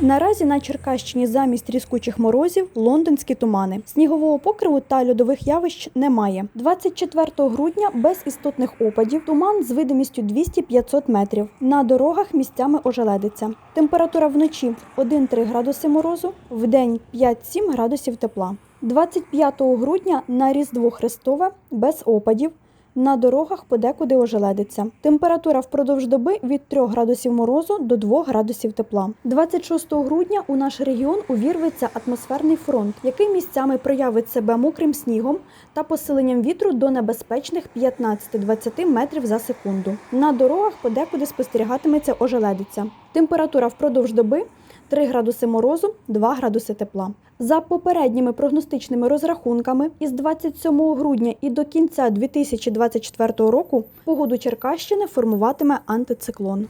Наразі на Черкащині замість різкучих морозів лондонські тумани. Снігового покриву та льодових явищ немає. 24 грудня без істотних опадів туман з видимістю 200-500 метрів. На дорогах місцями ожеледиться. Температура вночі 1-3 градуси морозу, вдень 5-7 градусів тепла. 25 грудня на Різдво Христове без опадів. На дорогах подекуди ожеледиться. Температура впродовж доби від 3 градусів морозу до 2 градусів тепла. 26 грудня у наш регіон увірветься атмосферний фронт, який місцями проявить себе мокрим снігом та посиленням вітру до небезпечних 15-20 метрів за секунду. На дорогах подекуди спостерігатиметься ожеледиця. Температура впродовж доби 3 градуси морозу, 2 градуси тепла. За попередніми прогностичними розрахунками, із 27 грудня і до кінця 2024 року погоду Черкащини формуватиме антициклон.